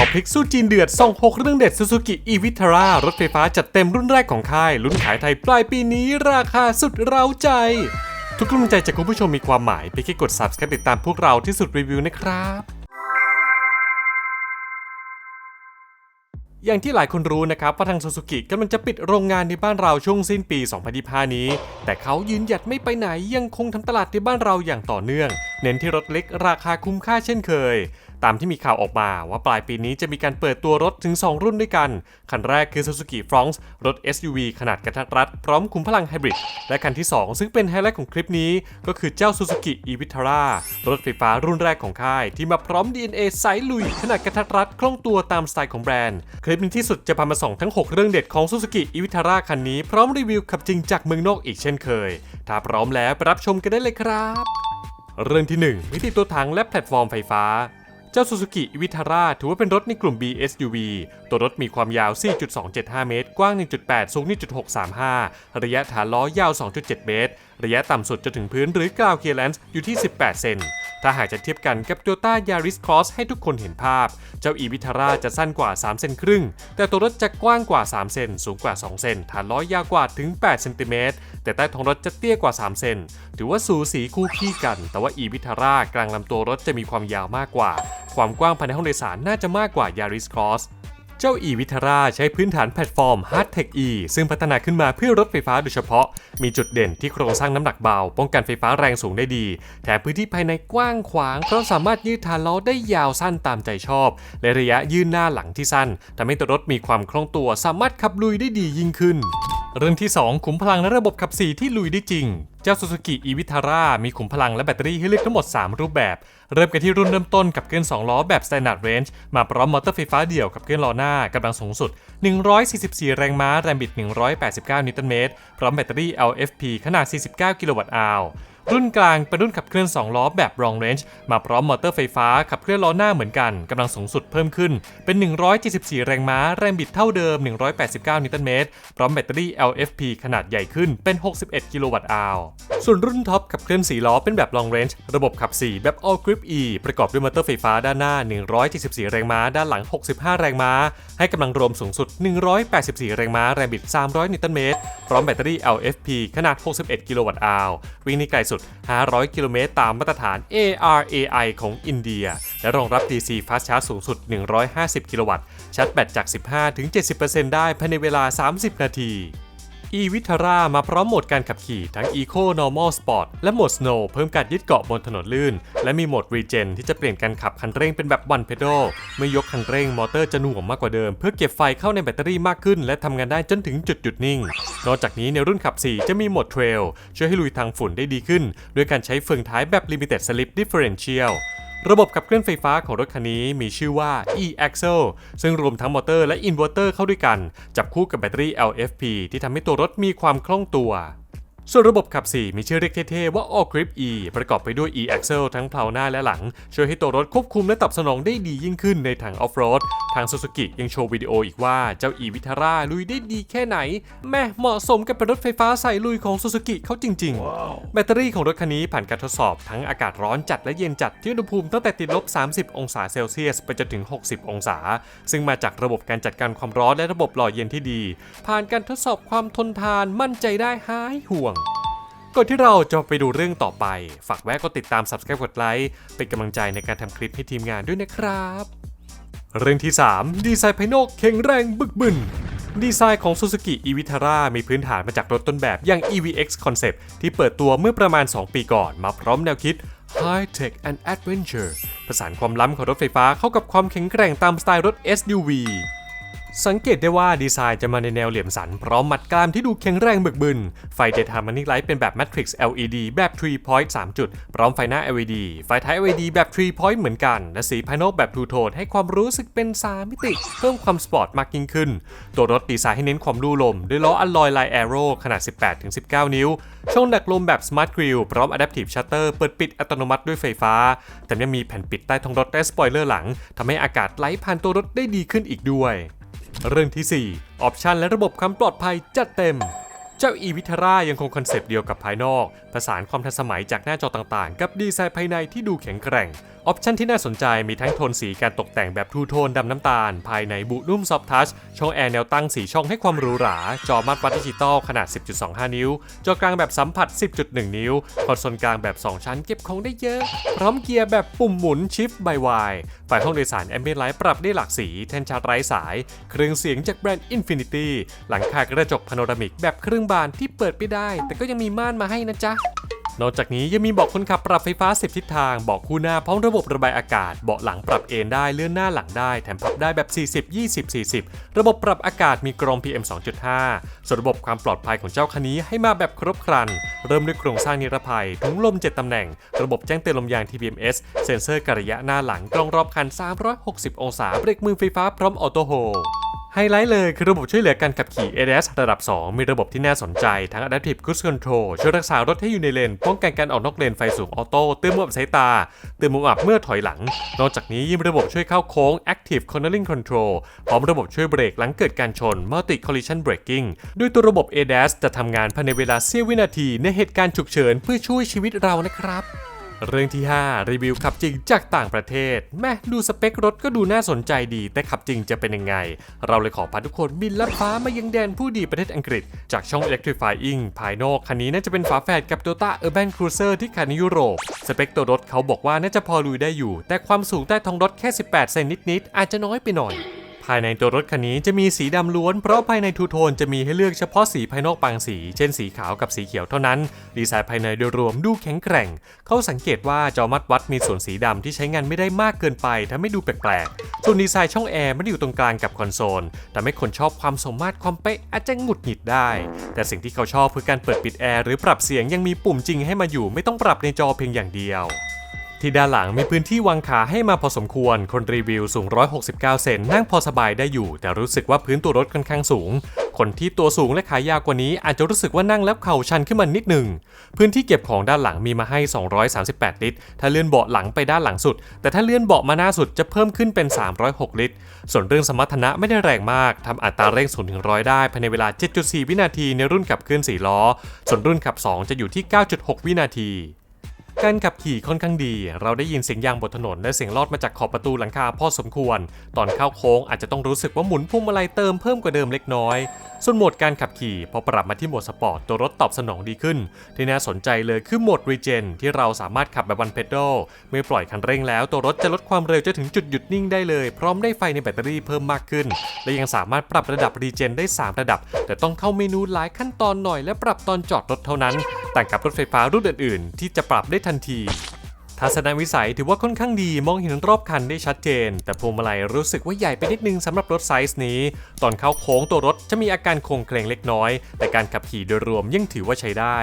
ขอพลิกสู้จีนเดือดส่อง6เรื่องเด็ด Suzuki e v i t a r a รถไฟฟ้าจัดเต็มรุ่นแรกของค่ายลุ้นขายไทยปลายปีนี้ราคาสุดเร้าใจ ทุกกำลังใจจากคุณผู้ชมมีความหมายเพียงแค่กด subscribe ติดตามพวกเราที่สุดรีวิวนะครับอย่างที่หลายคนรู้นะครับว่าทางซูซูกิกำลังจะปิดโรงงานในบ้านเราช่วงสิ้นปี 2025 นี้ แต่เขายืนหยัดไม่ไปไหนยังคงทำตลาดในบ้านเราอย่างต่อเนื่อง เน้นที่รถเล็กราคาคุ้มค่าเช่นเคย ตามที่มีข่าวออกมาว่าปลายปีนี้จะมีการเปิดตัวรถถึง 2 รุ่นด้วยกัน คันแรกคือ Suzuki Fronx รถ SUV ขนาดกระทัดรัด พร้อมขุมพลังไฮบริด และคันที่ 2 ซึ่งเป็นไฮไลท์ของคลิปนี้ ก็คือเจ้า Suzuki e-Vitara รถไฟฟ้ารุ่นแรกของค่าย ที่มาพร้อม DNA สายลุย ขนาดกระทัดรัดคล่องตัวตามสไตล์ของแบรนด์ คลิปนี้ที่สุดจะพามาส่องทั้ง 6 เรื่องเด็ดของ Suzuki e-Vitara คันนี้พร้อมรีวิวขับจริงจากเมืองนอกอีกเช่นเคย ถ้าพร้อมแล้วไปรับชมกันได้เลยครับ เรื่องที่ 1 มิติตัวถังและแพลตฟอร์มไฟฟ้า เจ้า Suzuki e v i t a r a ถือว่าเป็นรถในกลุ่ม BSUV ตัวรถมีความยาว 4.275 เมตร กว้าง 1.8 สูง 1.635 ระยะฐานล้อยาว 2.7 เมตร ระยะต่ำสุดจะถึงพื้นหรือกราวเคลียร์แลนซ์อยู่ที่ 18 เซน ถ้าหากจะเทียบกันกับ Toyota Yaris Cross ให้ทุกคนเห็นภาพ เจ้า e v i t a r a จะสั้นกว่า 3 เซนครึ่ง แต่ตัวรถจะกว้างกว่า 3 เซน สูงกว่า 2 เซน ฐานล้อยาวกว่าถึง 8 เซนติเมตร แต่ใต้ท้องรถจะเตี้ยกว่า 3 เซน ถือว่าสูสีคู่ขี้กัน แต่ว่า e v i t a r a กลางลำตัวรถจะมีความยาวมากกว่า ความกว้างภายในห้องโดยสารน่าจะมากกว่า Yaris Cross เจ้าอีวิทราใช้พื้นฐานแพลตฟอร์ม Hardtech E ซึ่งพัฒนาขึ้นมาเพื่อรถไฟฟ้าโดยเฉพาะ มีจุดเด่นที่โครงสร้างน้ำหนักเบา ป้องกันไฟฟ้าแรงสูงได้ดี แถมพื้นที่ภายในกว้างขวาง เพราะสามารถยืดฐานล้อได้ยาวสั้นตามใจชอบ และระยะยืนหน้าหลังที่สั้นทำให้ตัวรถมีความคล่องตัว สามารถขับลุยได้ดียิ่งขึ้น เรื่องที่ 2 ขุมพลังและระบบขับสี่ที่ลุยได้จริง เจ้าซูซูกิอีวิทาร่ามีขุมพลังและแบตเตอรี่ให้เลือกทั้งหมด 3 รูปแบบ เริ่มกันที่รุ่นเริ่มต้นกับเคลื่อน2ล้อแบบ Standard Range มาพร้อมมอเตอร์ไฟฟ้าเดี่ยวกับเคลื่อนล้อหน้ากำลังสูงสุด 144 แรงม้า แรงบิด 189 นิวตันเมตร พร้อมแบตเตอรี่ LFP ขนาด 49 กิโลวัตต์อาว รุ่นกลางเป็นรุ่นขับเคลื่อน 2 ล้อแบบ Long Range มาพร้อมมอเตอร์ไฟฟ้าขับเคลื่อนล้อหน้าเหมือนกันกำลังสูงสุดเพิ่มขึ้นเป็น 174 แรงม้า แรงบิดเท่าเดิม 189 นิวตันเมตร พร้อมแบตเตอรี่ LFP ขนาดใหญ่ขึ้นเป็น 61 กิโลวัตต์อาวส่วนรุ่นท็อปขับเคลื่อน 4 ล้อเป็นแบบ Long Range ระบบขับ 4 แบบ All Grip E ประกอบด้วยมอเตอร์ไฟฟ้าด้านหน้า 174 แรงม้า ด้านหลัง 65 แรงม้า ให้กำลังรวมสูงสุด 184 แรงม้า แรงบิด 300 นิวตันเมตร พร้อมแบตเตอรี่ LFP ขนาด 61 กิโลวัตต์อาววิ่งในไกลสุด500 กิโลเมตรตามมาตรฐาน ARAI ของอินเดีย และรองรับ DC Fast Charge สูงสุด 150 กิโลวัตต์ชาร์จแบตจาก 15-70%ได้ภายในเวลา 30 นาที e v i t a r a มาพร้อมโหมดการขับขี่ทั้ง Eco Normal Sport และโหมด Snow เพิ่มการยึดเกาะบนถนนลื่น และมีโหมด Regen ที่จะเปลี่ยนการขับคันเร่งเป็นแบบ One Pedal เมื่อยกคันเร่งมอเตอร์จะหน่วงมากกว่าเดิม เพื่อเก็บไฟเข้าในแบตเตอรี่มากขึ้น และทำงานได้จนถึงจุดหยุดนิ่ง นอกจากนี้ในรุ่นขับ 4 จะมีโหมด Trail ช่วยให้ลุยทางฝุ่นได้ดีขึ้น ด้วยการใช้เฟืองท้ายแบบ Limited Slip Differential ระบบขับเคลื่อนไฟฟ้าของรถคันนี้มีชื่อว่า e-axle ซึ่งรวมทั้งมอเตอร์และอินเวอร์เตอร์เข้าด้วยกัน จับคู่กับแบตเตอรี่ LFP ที่ทำให้ตัวรถมีความคล่องตัว ส่วนระบบขับ 4 มีชื่อเรียกเท่ๆว่า All Grip E ประกอบไปด้วย e-axle ทั้งเพลาหน้าและหลัง ช่วยให้ตัวรถควบคุมและตอบสนองได้ดียิ่งขึ้นในทางออฟโรด ทาง Suzuki ยังโชว์วิดีโออีกว่าเจ้า e-Vitara ลุยได้ดีแค่ไหน แม่เหมาะสมกับเป็นรถไฟฟ้าใส่ลุยของ Suzuki เขาจริง ๆ แบตเตอรี่ของรถคันนี้ผ่านการทดสอบทั้งอากาศร้อนจัดและเย็นจัดที่อุณหภูมิตั้งแต่ติดลบ 30 องศาเซลเซียสไปจนถึง 60 องศา ซึ่งมาจากระบบการจัดการความร้อนและระบบหล่อเย็นที่ดี ผ่านการทดสอบความทนทานมั่นใจได้หายห่วงก่อนที่เราจะไปดูเรื่องต่อไป ฝากแวะกดติดตาม Subscribe กดไลค์เป็นกำลังใจในการทำคลิปให้ทีมงานด้วยนะครับ เรื่องที่ 3 ดีไซน์ภายนอกแข็งแรงบึกบึนดีไซน์ของ Suzuki e-Vitara มีพื้นฐานมาจากรถต้นแบบอย่าง EVX Concept ที่เปิดตัวเมื่อประมาณ 2 ปีก่อน มาพร้อมแนวคิด High Tech and Adventure ผสานความล้ำของรถไฟฟ้าเข้ากับความแข็งแกร่งตามสไตล์รถ SUV สังเกตได้ว่าดีไซน์จะมาในแนวเหลี่ยมสัน พร้อมมัดกล้ามที่ดูแข็งแรงบึกบึน ไฟ Daytime Running Light เป็นแบบ Matrix LED แบบ 3 point 3 จุด พร้อมไฟหน้า LED ไฟท้าย LED แบบ 3 point เหมือนกัน และสีภายนอกแบบ Two Tone ให้ความรู้สึกเป็น 3 มิติ เพิ่มความสปอร์ตมากยิ่งขึ้น ตัวรถดีไซน์ให้เน้นความลู่ลม ด้วยล้ออัลลอยลายแอโร่ขนาด 18-19 นิ้ว ช่องดักลมแบบ Smart Grill พร้อม Adaptive Shutter เปิดปิดอัตโนมัติด้วยไฟฟ้า แต่ยังมีแผ่นปิดใต้ท้องรถและสปอยเลอร์หลังทำให้อากาศไหลผ่านตัวรถได้ดีขึ้นอีกด้วย เรื่องที่ 4 ออปชันและระบบความปลอดภัยจัดเต็ม เจ้าอีวิทรายังคงคอนเซปต์เดียวกับภายนอกผสานความทันสมัยจากหน้าจอต่างๆ กับดีไซน์ภายในที่ดูแข็งแกร่ง ออปชันที่น่าสนใจมีทั้งโทนสีการตกแต่งแบบทูโทนดำน้ำตาล ภายในบุนุ่มซอฟทัชช่องแอร์แนวตั้งสีช่องให้ความหรูหรา จอมาตรวัดดิจิตอลขนาด 10.25 นิ้ว จอกลางแบบสัมผัส 10.1 นิ้ว คอนโซลกลางแบบ 2 ชั้นเก็บของได้เยอะ พร้อมเกียร์แบบปุ่มหมุนชิฟต์บายวายฝ่ายห้องโดยสารแอมเบียนไลท์ปรับได้หลากสี แทนชาร์จไร้สาย เครื่องเสียงจากแบรนด์ Infinity หลังคากระจกพาโนรามิกแบบครึ่งบานที่เปิดไม่ได้ แต่ก็ยังมีม่านมาให้นะจ๊ะ นอกจากนี้ยังมีเบาะคนขับปรับไฟฟ้า 10 ทิศทาง เบาะคู่หน้าพร้อมระบบระบายอากาศ เบาะหลังปรับเอนได้เลื่อนหน้าหลังได้ แถมพับได้แบบ 40 20 40 ระบบปรับอากาศมีกรอง PM 2.5 ส่วนระบบความปลอดภัยของเจ้าคันนี้ให้มาแบบครบครัน เริ่มด้วยโครงสร้างนิรภัยถุงลม 7 ตำแหน่ง ระบบแจ้งเตือนลมยาง TPMS เซ็นเซอร์กระยะหน้าหลังกล้องรอบคัน 360 องศาเบรกมือไฟฟ้าพร้อมออโต้โฮ ไฮไลท์เลยคือระบบช่วยเหลือการขับขี่ ADAS ระดับ 2 มีระบบที่น่าสนใจ ทั้ง Adaptive Cruise Control ช่วยรักษารถให้อยู่ในเลน ป้องกันการออกนอกเลนไฟสูงออโต้เตือนมุมอับสายตาเตือนมุมอับเมื่อถอยหลัง นอกจากนี้ยังมีระบบช่วยเข้าโค้ง Active Cornering Control พร้อมระบบช่วยเบรกหลังเกิดการชน Multi Collision Braking ด้วยตัวระบบ ADAS จะทำงานภายในเวลาเสี้ยววินาทีในเหตุการณ์ฉุกเฉินเพื่อช่วยชีวิตเรานะครับ เรื่องที่ 5 รีวิวขับจริงจากต่างประเทศ แม่ดูสเปครถก็ดูน่าสนใจดี แต่ขับจริงจะเป็นยังไง เราเลยขอพาทุกคนบินลัดฟ้ามายังแดนผู้ดีประเทศอังกฤษ จากช่อง Electrifying ภายนอกคันนี้น่าจะเป็นฝาแฝดกับ Toyota Urban Cruiser ที่ขายในยุโรป สเปคตัวรถเขาบอกว่าน่าจะพอลุยได้อยู่ แต่ความสูงใต้ท้องรถแค่ 18 เซนนิดๆอาจจะน้อยไปหน่อย ภายในตัวรถคันนี้จะมีสีดำล้วนเพราะภายในทูโทนจะมีให้เลือกเฉพาะสีภายนอกบางสี เช่นสีขาวกับสีเขียวเท่านั้น ดีไซน์ภายในโดยรวมดูแข็งแกร่ง เขาสังเกตว่าจอมัดวัดมีส่วนสีดำที่ใช้งานไม่ได้มากเกินไปทำให้ดูแปลกๆ ส่วนดีไซน์ช่องแอร์ไม่ได้อยู่ตรงกลางกับคอนโซลทำให้คนชอบความสมมาตรความเป๊ะอาจจะหงุดหงิดได้ แต่สิ่งที่เขาชอบคือการเปิดปิดแอร์หรือปรับเสียงยังมีปุ่มจริงให้มาอยู่ไม่ต้องปรับในจอเพียงอย่างเดียว ที่ด้านหลังมีพื้นที่วางขาให้มาพอสมควร คนรีวิวสูง 169 เซนนั่งพอสบายได้อยู่ แต่รู้สึกว่าพื้นตัวรถค่อนข้างสูง คนที่ตัวสูงและขายาวกว่านี้อาจจะรู้สึกว่านั่งแล้วเข่าชันขึ้นมานิดหนึ่ง พื้นที่เก็บของด้านหลังมีมาให้ 238 ลิตร ถ้าเลื่อนเบาะหลังไปด้านหลังสุด แต่ถ้าเลื่อนเบาะมาหน้าสุดจะเพิ่มขึ้นเป็น 306 ลิตร ส่วนเรื่องสมรรถนะไม่ได้แรงมากทำอัตราเร่ง0ถึง100 ได้ภายในเวลา 7.4 วินาทีในรุ่นขับเคลื่อน4ล้อ ส่วนรุ่นขับ 2 จะอยู่ที่ 9.6 วินาที การขับขี่ค่อนข้างดี เราได้ยินเสียงยางบนถนน และเสียงลอดมาจากขอบประตูหลังคาพอสมควร ตอนเข้าโค้งอาจจะต้องรู้สึกว่าหมุนพวงมาลัยเติมเพิ่มกว่าเดิมเล็กน้อย ส่วนโหมดการขับขี่พอปรับมาที่โหมดสปอร์ตตัวรถตอบสนองดีขึ้น ที่น่าสนใจเลยคือโหมดรีเจนที่เราสามารถขับแบบวันเพด a ลเมื่อปล่อยคันเร่งแล้วตัวรถจะลดความเร็วจะถึงจุดหยุดนิ่งได้เลย พร้อมได้ไฟในแบตเตอรี่เพิ่มมากขึ้น และยังสามารถปรับระดับรีเจนได้ 3 ระดับ แต่ต้องเข้าเมนูหลายขั้นตอนหน่อยและปรับตอนจอดรถเท่านั้น ต่างกับรถไฟฟ้ารุ่นอื่นๆ ที่จะปรับได้ทันที ทัศนวิสัยถือว่าค่อนข้างดีมองเห็นรอบคันได้ชัดเจน แต่พวงมาลัยรู้สึกว่าใหญ่ไปนิดนึงสำหรับรถไซส์นี้ ตอนเข้าโค้งตัวรถจะมีอาการโคงเคลงเล็กน้อย แต่การขับขี่โดยรวมยังถือว่าใช้ได้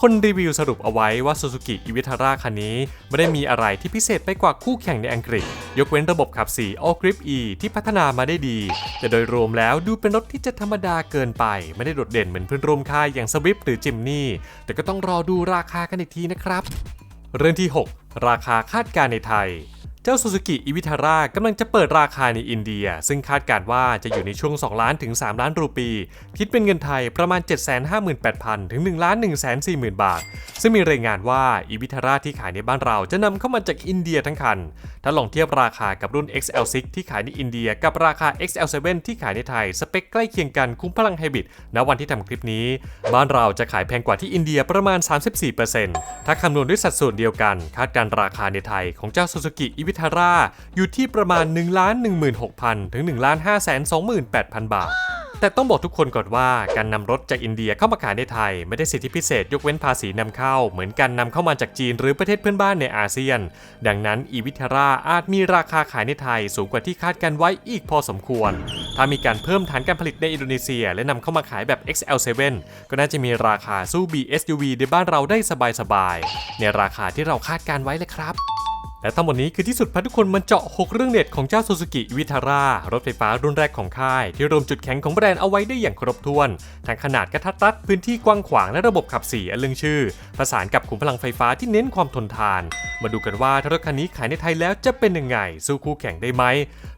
คนรีวิวสรุปเอาไว้ว่า Suzuki i v i t a r a คันนี้ ไม่ได้มีอะไรที่พิเศษไปกว่าคู่แข่งในอังกฤษ ยกเว้นระบบขับสี All Grip E ที่พัฒนามาได้ดี แต่โดยรวมแล้วดูเป็นรถที่จะธรรมดาเกินไป ไม่ได้โดดเด่นเหมือนเพื่อนร่วมค่ายอย่าง Swift หรือ Jimny แต่ก็ต้องรอดูราคากันอีกทีนะครับ เรื่องที่ 6 ราคาคาดการณ์ในไทย เจ้า Suzuki i v i t a r a กำลังจะเปิดราคาในอินเดีย ซึ่งคาดการว่าจะอยู่ในช่วง 2 ล้านถึง 3 ล้านรูปี คิดเป็นเงินไทยประมาณ 758,000 ถึง 1 ล้าน1 4 0 0 0 0บาท ซึ่งมีรายงานว่า i v i t a r a ที่ขายในบ้านเราจะนำเข้ามาจากอินเดียทั้งคัน ถ้าลองเทียบราคากับรุ่น XL6 ที่ขายในอินเดีย กับราคา XL7 ที่ขายในไทย สเปคใกล้เคียงกันคุ้มพลังไฮบริดณวันที่ทำคลิปนี้ บ้านเราจะขายแพงกว่าที่อินเดียประมาณ 34%ถ้าคำนวณด้วยสัดส่วนเดียวกัน คาดการราคาในไทยของเจ้า Suzuki i v i t a r a อยู่ที่ประมาณ 1 1 6 0 0 0 ถึง 1 5 2 8 0 0 0 บาท แต่ต้องบอกทุกคนก่อนว่าการนำรถจากอินเดียเข้ามาขายในไทย ไม่ได้สิทธิพิเศษยกเว้นภาษีนำเข้า เหมือนการนำเข้ามาจากจีนหรือประเทศเพื่อนบ้านในอาเซียน ดังนั้นอีวิทาราอาจมีราคาขายในไทย สูงกว่าที่คาดการไว้อีกพอสมควร ถ้ามีการเพิ่มฐานการผลิตในอินโดนีเซีย และนำเข้ามาขายแบบ XL7 ก็น่าจะมีราคาสู้ BSUV ในบ้านเราได้สบายๆในราคาที่เราคาดการไว้เลยครับ และทั้งหมดนี้คือที่สุดพาทุกคนมาเจาะ 6 เรื่องเด็ดของเจ้า Suzuki Vitara รถไฟฟ้ารุ่นแรกของค่าย ที่รวมจุดแข็งของแบรนด์เอาไว้ได้อย่างครบถ้วน ทั้งขนาดกระทัดรัดพื้นที่กว้างขวางและระบบขับสี่อันเรื่องชื่อ ประสานกับขุมพลังไฟฟ้าที่เน้นความทนทาน มาดูกันว่าถ้ารถคันนี้ขายในไทยแล้วจะเป็นยังไง สู้คู่แข่งได้ไหม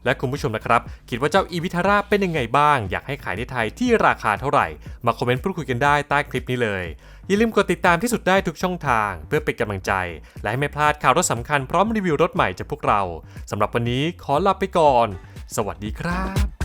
และคุณผู้ชมนะครับ คิดว่าเจ้า e v i t a r a เป็นยังไงบ้าง อยากให้ขายในไทยที่ราคาเท่าไหร่ มาคอมเมนต์พูดคุยกันได้ใต้คลิปนี้เลยอย่าลืมกดติดตามที่สุดได้ทุกช่องทาง เพื่อเป็นกำลังใจ และให้ไม่พลาดข่าวรถสำคัญพร้อมรีวิวรถใหม่จากพวกเราสำหรับวันนี้ขอลาไปก่อน สวัสดีครับ